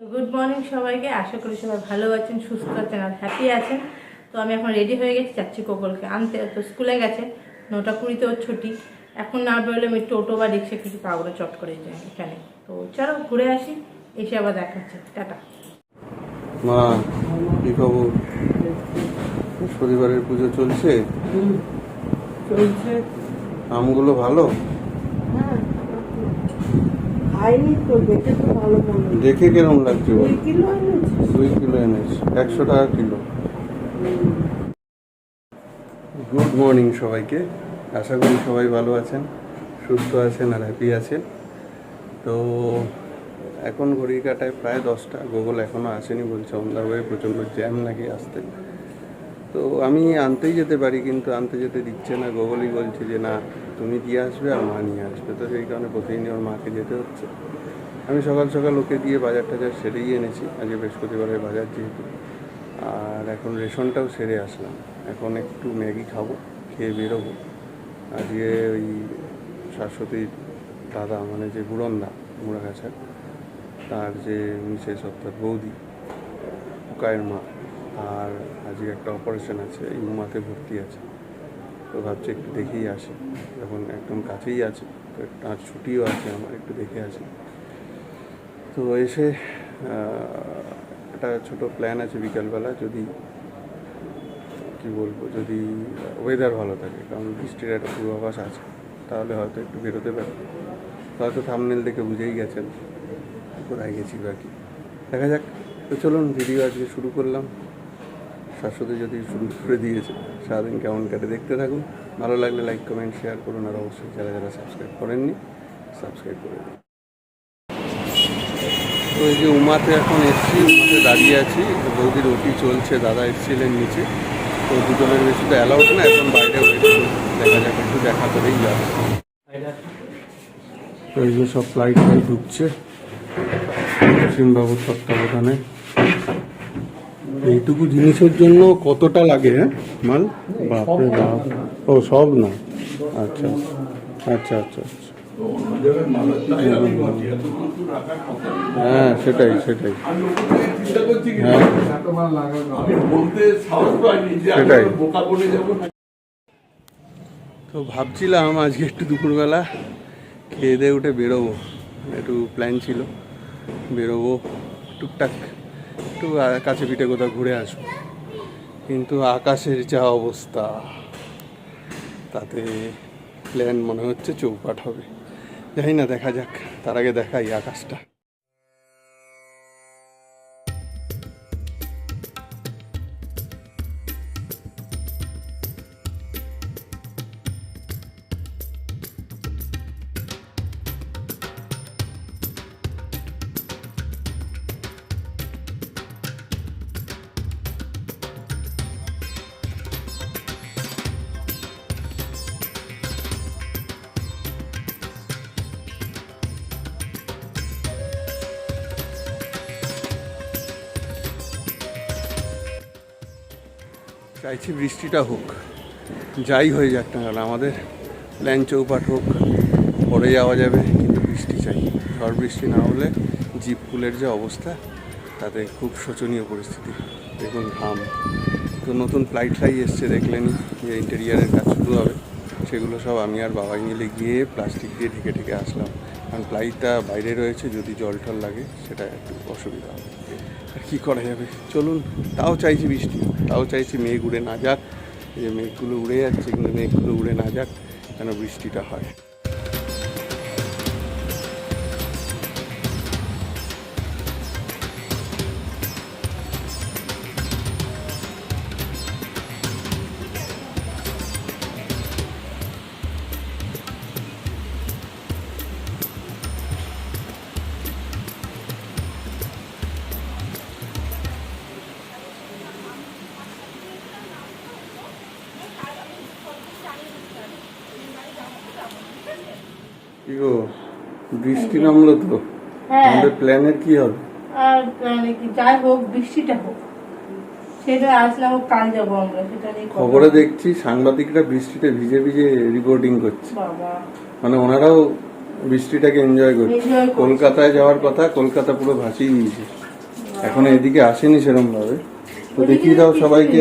Good morning সবাইকে। আশা করি সবাই ভালো আছেন সুস্থ আছেন আর হ্যাপি আছেন। তো আমি এখন রেডি হয়ে গেছি যাচ্ছি কোকলকে আনতে। তো স্কুলে গেছে নটা কুড়িতে ওর ছুটি। এখন না বেরোলে আমি টোটো বা রিক্সা কিছু পাবো চট করে যাই এখানে। তো চলো ঘুরে আসি এসে আবার দেখাচ্ছে। টাটা। মা কি খবর? শনিবারের পুজো চলছে? চলছে। আমগুলো ভালো? খাইনি তো দেখে তো ভালো মনে দেখে কিরম লাগছে দুই কিলো এনেছিস দুই কিলো এনেছি একশো টাকা কিলো। গুড মর্নিং সবাইকে। আশা করি সবাই ভালো আছেন সুস্থ আছেন আর হ্যাপি আছেন। তো এখন ঘড়ির কাটায় প্রায় দশটা। গুগল এখনও আসেনি বলছে অন্ধা হয়ে প্রচণ্ড জ্যাম নাকি আসতে। তো আমি আনতেই যেতে পারি, কিন্তু আনতে যেতে দিচ্ছে না। গুগলই বলছে যে, না, তুমি দিয়ে আসবে আর মা নিয়ে আসবে? তো সেই কারণে প্রতিদিনই ওর মাকে যেতে হচ্ছে। আমি সকাল সকাল ওকে দিয়ে বাজার টাজার সেরেই এনেছি। আজকে বৃহস্পতিবারের বাজার যেহেতু। আর এখন রেশনটাও সেরে আসলাম। এখন একটু ম্যাগি খাব, খেয়ে বেরোবো। আজকে ওই শাশ্বতীর দাদা মানে যে বুড়ন্দা মুড়াগাছার, তার যে মিসেস অর্থাৎ বৌদি কায়ের মা আর আজকে একটা অপারেশন আছে এই উমাতে ভর্তি আছে। তো ভাবছি একটু দেখেই আসি। এখন একদম কাছেই আছে, তো একটা ছুটিও আছে আমার, একটু দেখে আসি। তো এসে একটা ছোট প্ল্যান আছে বিকালবেলা, যদি, কি বলব, যদি ওয়েদার ভালো থাকে, কারণ বৃষ্টির একটা পূর্বাভাস আছে, তাহলে হয়তো একটু বেরোতে পারি। হয়তো থামনেল দেখে বুঝেই গেছেন, কোথায় গেছি বাকি দেখা যাক, তো চলুন ভিডিও আজকে শুরু করলাম। শাশ্বতী যদি শুরু করে দিয়েছে, সারাদিন কেমন কাটে দেখতে থাকুন। ভালো লাগলে লাইক কমেন্ট শেয়ার করুন, আর অবশ্যই যারা যারা সাবস্ক্রাইব করেননি সাবস্ক্রাইব করে দিন। তো এই যে উমাতে এখন এসছি, উমাতে দাঁড়িয়ে আছি। বৌদির ওটি চলছে, দাদা এসছিলেন নিচে। তো দুজনের বেশি তো অ্যালাউড না, এখন বাইরে দেখা যাক, একটু দেখা করেই যাবে তো এই যে সব ফ্লাইট ফ্লাইট ঢুকছে। সিমবাবুর তত্ত্বাবধানে। এইটুকু জিনিসের জন্য কতটা লাগে হ্যাঁ? মাল? বাপরে বাপ। ও, সব না? আচ্ছা আচ্ছা আচ্ছা আচ্ছা। হ্যাঁ সেটাই সেটাই। হ্যাঁ। সেটাই। তো ভাবছিলাম আজকে একটু দুপুরবেলা খেয়ে দিয়ে উঠে বেরোবো। একটু প্ল্যান ছিল। বেরোবো টুকটাক। একটু কাছে পিঠে কোথাও ঘুরে আসব। কিন্তু আকাশের যা অবস্থা, তাতে প্ল্যান মনে হচ্ছে চৌপাট হবে। যাই না, দেখা যাক। তার আগে দেখাই আকাশটা। চাইছি বৃষ্টিটা হোক, যাই হয়ে যাক না কেন, আমাদের প্ল্যান চৌপাট হোক পরে যাওয়া যাবে, কিন্তু বৃষ্টি চাই। ঝড় বৃষ্টি না হলে জিপ পুলের যে অবস্থা, তাতে খুব শোচনীয় পরিস্থিতি। দেখুন ঘাম তো নতুন ফ্লাইট ফ্লাই এসছে, দেখলেন যে ইন্টেরিয়ারের কাজ শুরু হবে। সেগুলো সব আমি আর বাবাই মিলে গিয়ে প্লাস্টিক দিয়ে ঢেকে ঢেকে আসলাম। কারণ ফ্লাইটটা বাইরে রয়েছে, যদি জল টল লাগে, সেটা একটু অসুবিধা হবে। কী করা যাবে? চলুন, তাও চাইছি বৃষ্টি। তাও চাইছি মেঘ উড়ে না যাক। যে মেঘগুলো উড়ে যাচ্ছে, কিন্তু মেঘগুলো উড়ে না যাক, কেন বৃষ্টিটা হয়? কি গো? বৃষ্টি নামলো তো। হ্যাঁ। আমাদের প্ল্যানের কি হবে? আর মানে কি? যাই হোক বৃষ্টিটা হোক। সেটা আসলাম কাল যাব আমরা সেটা নিয়ে কথা খবরে দেখছি সাংবাদিকরা বৃষ্টিতে ভিজে ভিজে রিপোর্টিং করছে। বাবা। মানে ওনারাও বৃষ্টিটাকে এনজয় করছে। Enjoy করছে। কলকাতায় যাওয়ার কথা কলকাতা পুরো ভাসিয়ে দিয়েছে। এখন এদিকে আসেনি সেরকম ভাবে তো দেখিয়ে দাও সবাইকে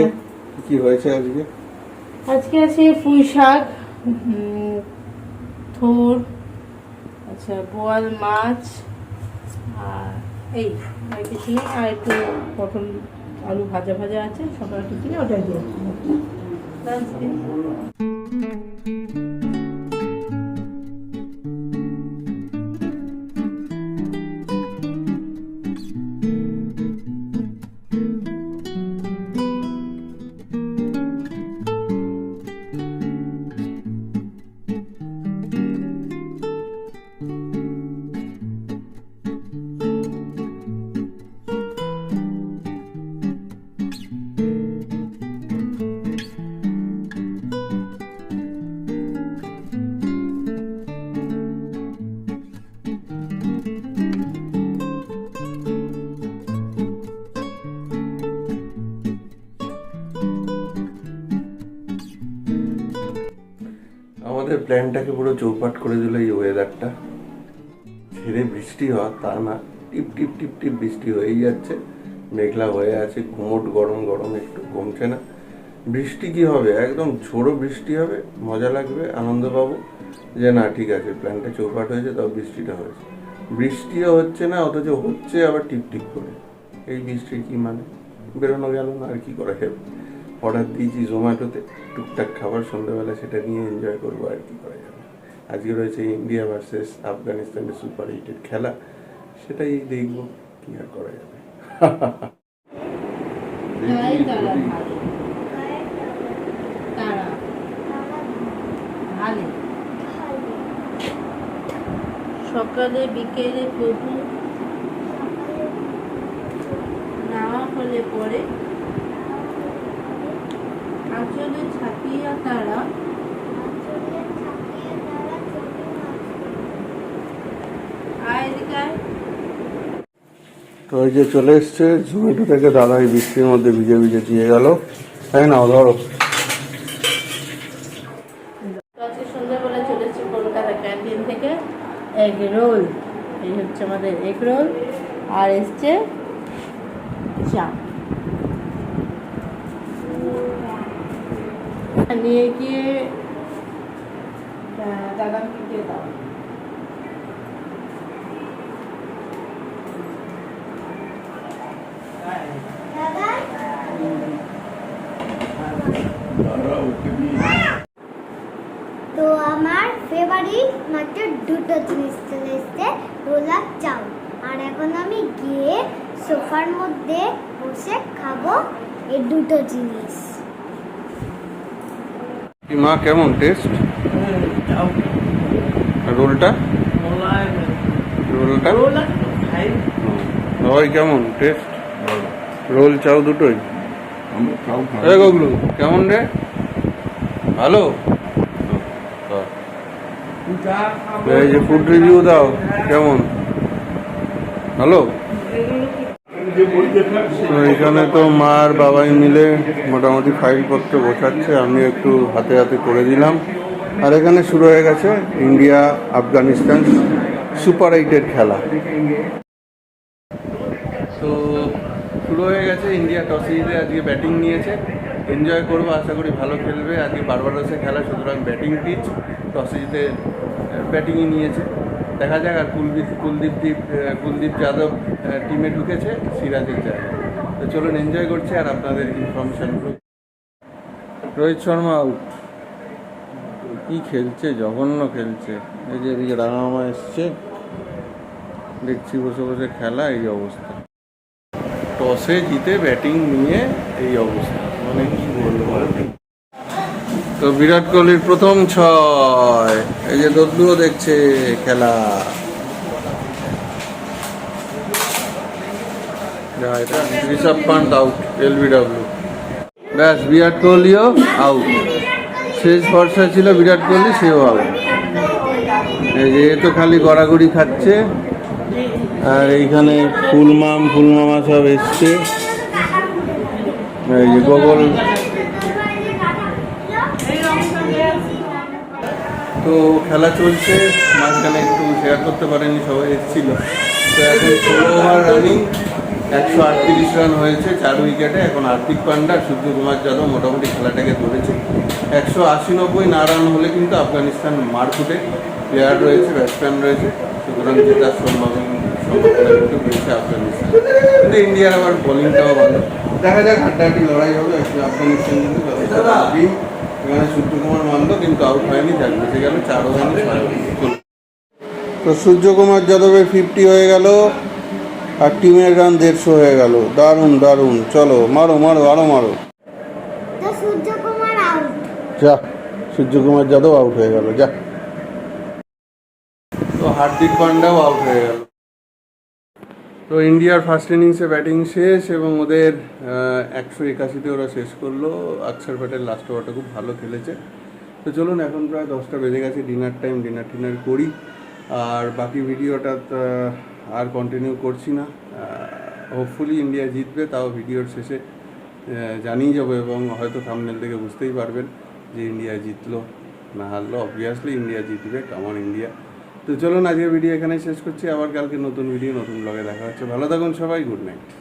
কি কি হয়েছে আজকে। আজকে আছে পুঁই শাক উম, থোর আচ্ছা বোয়াল, মাছ, আর এই আর কিছু নেই আর একটু পটল আলু ভাজা ভাজা আছে, সকাল টিফিনে ওটাই দিয়ে আমাদের প্ল্যানটাকে পুরো চৌপাট করে দিল এই ওয়েদারটা ছেড়ে বৃষ্টি হওয়া তা না, টিপ টিপ টিপ টিপ বৃষ্টি হয়েই যাচ্ছে। মেঘলা হয়ে আছে ঘুমট গরম গরম একটু কমছে না। বৃষ্টি কি হবে? একদম ঝোড়ো বৃষ্টি হবে, মজা লাগবে, আনন্দ পাবো। যে না, ঠিক আছে, প্ল্যানটা চৌপাট হয়েছে, তাও বৃষ্টিটা হয়েছে। বৃষ্টিও হচ্ছে না, অথচ হচ্ছে আবার টিপ টিপ করে। এই বৃষ্টির কি মানে? বেরোনো গেল না, আর কি করা যাবে? অর্ডার দিয়েছি জোম্যাটোতে টুকটাক খাবার সন্ধ্যাবেলা সেটা নিয়ে এনজয় করব আর কি করা যাবে আজকে রয়েছে ইন্ডিয়া ভার্সেস আফগানিস্তানের সুপার হিটেড খেলা সেটাই দেখব কি আর করা যাবে তাই তারা ভালো। তারা ভালো। সকালে বিকেলে প্রভু নাওয়া হলে পরে আঁচলে ছাপিয়া তারা। তো এই যে চলে এসছে জোম্যাটো থেকে দাদা এই বৃষ্টির মধ্যে ভিজে ভিজে দিয়ে গেল। তাই না ধরো। আজকে সন্ধ্যাবেলা চলে এসেছি কলকাতা ক্যান্টিন থেকে এগ রোল। এই হচ্ছে আমাদের এগ রোল। আর এসছে চা নিয়ে গিয়ে দিয়ে দাও। তো আমার ফেভারিট মাত্র দুটো জিনিস চলে এসছে, গোলাপ চাউ আর এখন আমি গিয়ে সোফার মধ্যে বসে খাব এই দুটো জিনিস। মা কেমন? টেস্ট রোলটা? রোলটা? সবাই কেমন? টেস্ট রোল চাও দুটোই? গগলু কেমন রে? ভালো? তো এই যে ফুড রিভিউ দাও কেমন? তো এখানে তো মা আর বাবাই মিলে মোটামুটি ফাইলপত্র গোছাচ্ছে আমি একটু হাতে হাতে করে দিলাম। আর এখানে শুরু হয়ে গেছে ইন্ডিয়া, আফগানিস্তান সুপার এইটের খেলা। তো শুরু হয়ে গেছে ইন্ডিয়া টস জিতে আজকে ব্যাটিং নিয়েছে। এনজয় করব, আশা করি ভালো খেলবে। আজকে বারবারসে খেলা, সুতরাং ব্যাটিং পিচ টসে জিতে ব্যাটিংই নিয়েছে। দেখা যাক আর কুলদীপ কুলদীপ দীপ কুলদীপ যাদব টিমে ঢুকেছে, সিরাজের জায়গায়। তো চলুন এনজয় করছি আর আপনাদের ইনফরমেশন রোহিত শর্মা আউট কি খেলছে? জঘন্য খেলছে। এই যে এদিকে রাঙামা এসছে। দেখছি বসে বসে খেলা, এই অবস্থা। টসে জিতে ব্যাটিং নিয়ে এই অবস্থা। মানে কি বলব। তো বিরাট কোহলির প্রথম ছয়। এই যে দদ্দুও দেখছে খেলা। ঋষভ আউট ব্যাস, বিরাট কোহলিও আউট শেষ ভরসা ছিল বিরাট কোহলি, সেও আউট এই যে তো খালি খাচ্ছে। আর এইখানে ফুলমাম, ফুলমামা সব এসছে। এই যে গোগল তো খেলা চলছে মাঝখানে একটু শেয়ার করতে পারেনি সবাই এসেছিল। তো এখন ষোলো ওভার রানিং একশো আটত্রিশ রান হয়েছে চার উইকেটে এখন হার্দিক পান্ডা সূর্যকুমার যাদব মোটামুটি খেলাটাকে ধরেছে। একশো আশি নব্বই না রান হলে কিন্তু আফগানিস্তান মারকুটে প্লেয়ার রয়েছে ব্যাটসম্যান রয়েছে। সুতরাং জেতার সম্ভাবনা সম্ভাবনা কিন্তু রয়েছে আফগানিস্তান কিন্তু ইন্ডিয়ার আবার বোলিংটাও ভালো। দেখা যাক হাড্ডাহাড্ডি লড়াই হবে আফগানিস্তান কিন্তু এখানে সূর্যকুমার মানলো কিন্তু আউট হয়নি বেঁচে গেল চার ওভারে ছয় তো সূর্যকুমার যাদবের ফিফটি হয়ে গেল আর টিমের রান দেড়শো হয়ে গেল। দারুণ দারুণ। চলো মারো মারো আরও মারো। তো সূর্যকুমার আউট যা সূর্যকুমার যাদব আউট হয়ে গেল যা। তো হার্দিক পান্ডাও আউট হয়ে গেল। তো ইন্ডিয়ার ফার্স্ট ইনিংসে ব্যাটিং শেষ এবং ওদের একশো একাশিতে ওরা শেষ করল। অক্ষর প্যাটেল লাস্ট ওভারটা খুব ভালো খেলেছে। তো চলুন, এখন প্রায় দশটা বেজে গেছে ডিনার টাইম ডিনার টিনার করি। আর বাকি ভিডিওটা আর কন্টিনিউ করছি না। হোপফুলি ইন্ডিয়া জিতবে, তাও ভিডিওর শেষে জানিয়ে যাব এবং হয়তো থামনেল থেকে বুঝতেই পারবেন যে ইন্ডিয়া জিতলো না হারলো। অবভিয়াসলি ইন্ডিয়া জিতবে কামন ইন্ডিয়া। তো চলুন আজকের ভিডিও এখানে শেষ করছি। আবার কালকে নতুন ভিডিও নতুন ব্লগে দেখা হচ্ছে। ভালো থাকুন সবাই গুড নাইট